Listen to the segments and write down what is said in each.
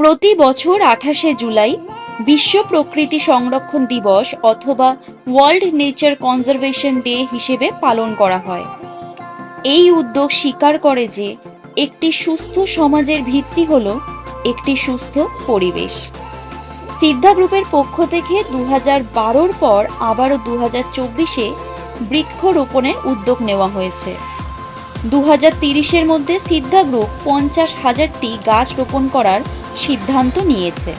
প্রতি বছর আঠাশে জুলাই বিশ্ব প্রকৃতি সংরক্ষণ দিবস অথবা ওয়ার্ল্ড নেচার কনজারভেশন ডে হিসেবে পালন করা হয়। এই উদ্যোগ স্বীকার করে যে একটি সুস্থ সমাজের ভিত্তি হল একটি সুস্থ পরিবেশ। সিদ্ধা গ্রুপের পক্ষ থেকে দু হাজার বারোর পর আবারও দু হাজার চব্বিশে বৃক্ষরোপণের উদ্যোগ নেওয়া হয়েছে। দু হাজার তিরিশের মধ্যে সিদ্ধা গ্রুপ পঞ্চাশ হাজারটি গাছ রোপণ করার সিদ্ধান্ত নিয়েছে।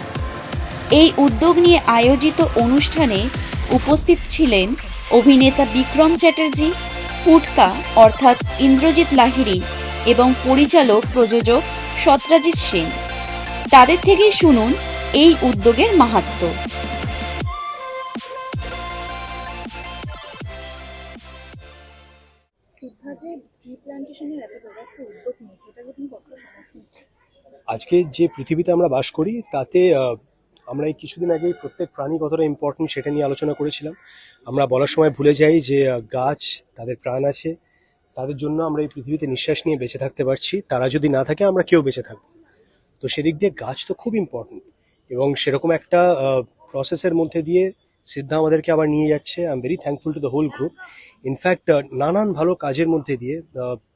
এই উদ্যোগ নিয়ে আয়োজিত অনুষ্ঠানে উপস্থিত ছিলেন অভিনেতা বিক্রম চ্যাটার্জি, ফুটকা অর্থাৎ ইন্দ্রজিৎ লাহিড়ী এবং পরিচালক প্রযোজক সত্রাজিৎ সেন। তাদের থেকেই শুনুন এই উদ্যোগের মাহাত্ম্য সিদ্ধা যে ট্রি প্ল্যান্টেশনের এত বড় একটা উদ্যোগ নিয়েছে এটাকে তুমি কতটা সমর্থন? আজকে যে পৃথিবীতে আমরা বাস করি, তাতে আমরা এই কিছুদিন আগে প্রত্যেক প্রাণী কতটা ইম্পর্টেন্ট সেটা নিয়ে আলোচনা করেছিলাম। আমরা বলার সময় ভুলে যাই যে গাছ, তাদের প্রাণ আছে। তাদের জন্য আমরা এই পৃথিবীতে নিঃশ্বাস নিয়ে বেঁচে থাকতে পারছি। তারা যদি না থাকে, আমরা কেউ বেঁচে থাকব তো সেদিক দিয়ে গাছ তো খুব ইম্পর্টেন্ট এবং সেরকম একটা প্রসেসের মধ্যে দিয়ে সিদ্ধা আমাদেরকে আবার নিয়ে যাচ্ছে। I am very thankful to the whole group in fact নানান ভালো কাজের মধ্যে দিয়ে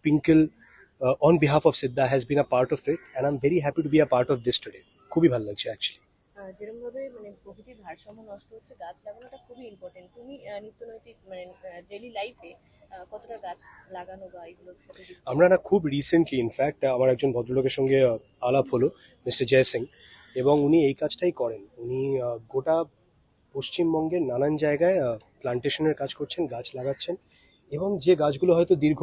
পিঙ্কেল on behalf of Siddha has been a part of it and I am very happy to be a part of this today খুবই ভালো লাগছে actually যেরকম ভাবে মানে প্রকৃতির ভারসাম্য নষ্ট হচ্ছে গাছ লাগানোটা খুবই ইম্পর্টেন্ট তুমি নিত্যনৈতিক মানে লাইফে কতটা গাছ লাগানো বা এগুলোর সাথে আমরা না খুব রিসেন্টলি ইনফ্যাক্ট আমার একজন ভদ্রলোকের সঙ্গে আলাপ হলো মিস্টার জয় সিং এবং উনি এই কাজটাই করেন। উনি গোটা পশ্চিমবঙ্গের নানান জায়গায় প্লান্টেশনের কাজ করছেন গাছ লাগাচ্ছেন এবং যে গাছগুলো হয়তো দীর্ঘ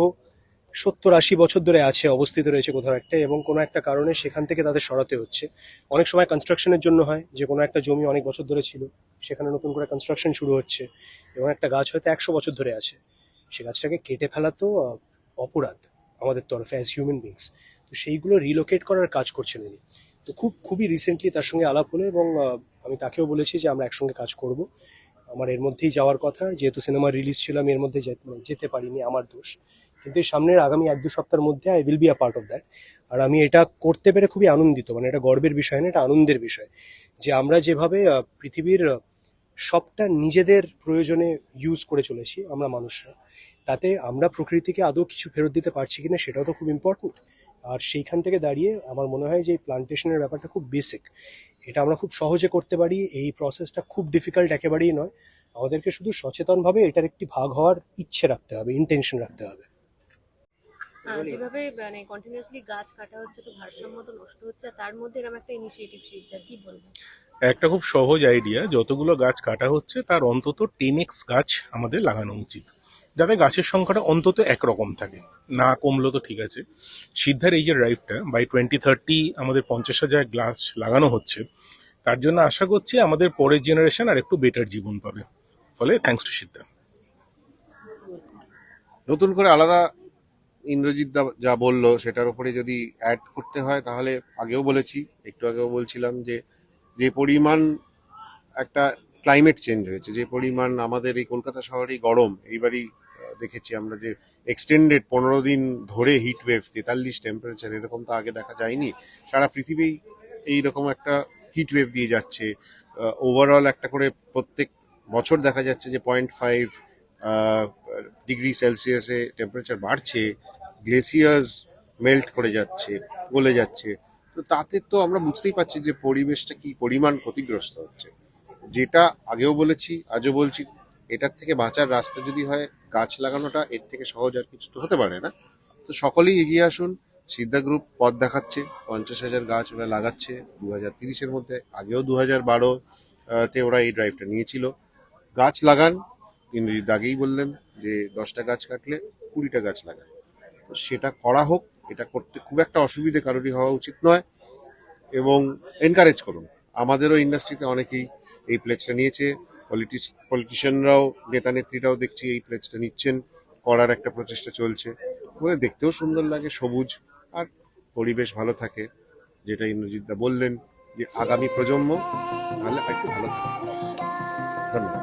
সত্তর আশি বছর ধরে আছে, অবস্থিত রয়েছে কোথাও একটা এবং কোনো একটা কারণে সেখান থেকে তাদের সরাতে হচ্ছে। অনেক সময় কনস্ট্রাকশনের জন্য হয়, যে কোনো একটা জমি অনেক বছর ধরে ছিল, সেখানে নতুন করে কনস্ট্রাকশন শুরু হচ্ছে এবং একটা গাছ হয়তো একশো বছর ধরে আছে। সে গাছটাকে কেটে ফেলা তো অপরাধ আমাদের তরফে অ্যাজ হিউম্যান বিংস তো সেইগুলো রিলোকেট করার কাজ করছেন উনি। তো খুব, খুবই রিসেন্টলি তার সঙ্গে আলাপ হলো এবং আমি তাকেও বলেছি যে আমরা একসঙ্গে কাজ করব। আমার এর মধ্যেই যাওয়ার কথা, যেহেতু সিনেমা রিলিজ ছিল, আমি এর মধ্যে যেতে পারিনি, আমার দোষ। কিন্তু এই সামনের আগামী এক দু সপ্তাহের মধ্যে I will be a part of that আর আমি এটা করতে পেরে খুবই আনন্দিত মানে এটা গর্বের বিষয় না, এটা আনন্দের বিষয় যে আমরা যেভাবে পৃথিবীর সবটা নিজেদের প্রয়োজনে ইউজ করে চলেছি, আমরা মানুষরা। তাতে আমরা প্রকৃতিকে আদৌ কিছু ফেরত দিতে পারছি কিনা সেটাও তো খুব ইম্পর্টেন্ট আর সেইখান থেকে দাঁড়িয়ে আমার মনে হয় যে এই প্লান্টেশনের ব্যাপারটা খুব বেসিক এটা আমরা খুব সহজে করতে পারি, এই প্রসেসটা খুব ডিফিকাল্ট একেবারেই নয়। আমাদেরকে শুধু সচেতনভাবে এটার একটি ভাগ হওয়ার ইচ্ছে রাখতে হবে ইন্টেনশন রাখতে হবে। যেভাবে মানে কন্টিনিউয়াসলি গাছ কাটা হচ্ছে তো ভারসাম্য তো নষ্ট হচ্ছে তার মধ্যে এরকম একটা ইনিশিয়েটিভ সিদ্ধা কি বলব? একটা খুব সহজ আইডিয়া যতগুলো গাছ কাটা হচ্ছে তার অন্তত টেন এক্স গাছ আমাদের লাগানো উচিত। যাতে গাছের সংখ্যাটা অন্তত একরকম থাকে। না কমলো তো ঠিক আছে। সিদ্ধার এই যে ড্রাইভটা বাই টোয়েন্টি থার্টি আমাদের পঞ্চাশ হাজার গাছ লাগানো হচ্ছে তার জন্য আশা করছি আমাদের পরের জেনারেশন আর একটু বেটার জীবন পাবে। ফলে থ্যাঙ্কস টু সিদ্ধা। নতুন করে আলাদা ইন্দ্রজিৎ দা যা বলল সেটার উপরে যদি অ্যাড করতে হয়, তাহলে আগেও বলেছি, একটু আগেও বলছিলাম যে যে পরিমাণ একটা ক্লাইমেট চেঞ্জ হয়েছে, যে পরিমাণ আমাদের এই কলকাতা শহরে গরম, এইবারই দেখেছি আমরা যে এক্সটেন্ডেড পনেরো দিন ধরে হিট ওয়েভ তেতাল্লিশ টেম্পারেচার এরকম তো আগে দেখা যায়নি। সারা পৃথিবী এইরকম একটা হিট ওয়েভ দিয়ে যাচ্ছে। ওভারঅল একটা করে প্রত্যেক বছর দেখা যাচ্ছে যে পয়েন্ট ফাইভ ডিগ্রি সেলসিয়াসে টেম্পারেচার বাড়ছে গ্লেসিয়ার্স মেল্ট করে যাচ্ছে, গলে যাচ্ছে, তো তাতে তো আমরা বুঝতেই পারছি যে পরিবেশটা কি পরিমাণ ক্ষতিগ্রস্ত হচ্ছে। যেটা আগেও বলেছি, আজও বলছি, এটার থেকে বাঁচার রাস্তা যদি হয়, গাছ লাগানোটা এর থেকে সহজ আর কিছু তো হতে পারে না। তো সকলেই এগিয়ে আসুন, সিদ্ধা গ্রুপ পথ দেখাচ্ছে, পঞ্চাশ হাজার গাছ ওরা লাগাচ্ছে দু হাজার তিরিশের মধ্যে, আগেও দু হাজার বারো তে ওরা এই ড্রাইভটা নিয়েছিল। গাছ লাগান ইন্দ্রজিৎ আগেই বললেন যে দশটা গাছ কাটলে কুড়িটা গাছ লাগান তো সেটা করা হোক, এটা করতে খুব একটা অসুবিধে কারোরই হওয়া উচিত নয় এবং এনকারেজ করুন। আমাদেরও ইন্ডাস্ট্রিতে অনেকেই এই প্লেজটা নিয়েছে। পলিটিক্স পলিটিশিয়ানরাও নেতা নেত্রীরাও দেখছি এই প্লেজটা নিচ্ছেন। করার একটা প্রচেষ্টা চলছে। বলে দেখতেও সুন্দর লাগে, সবুজ, আর পরিবেশ ভালো থাকে। যেটা ইন্দ্রজিৎদা বললেন যে আগামী প্রজন্ম তাহলে একটু ভালো থাকে ধন্যবাদ।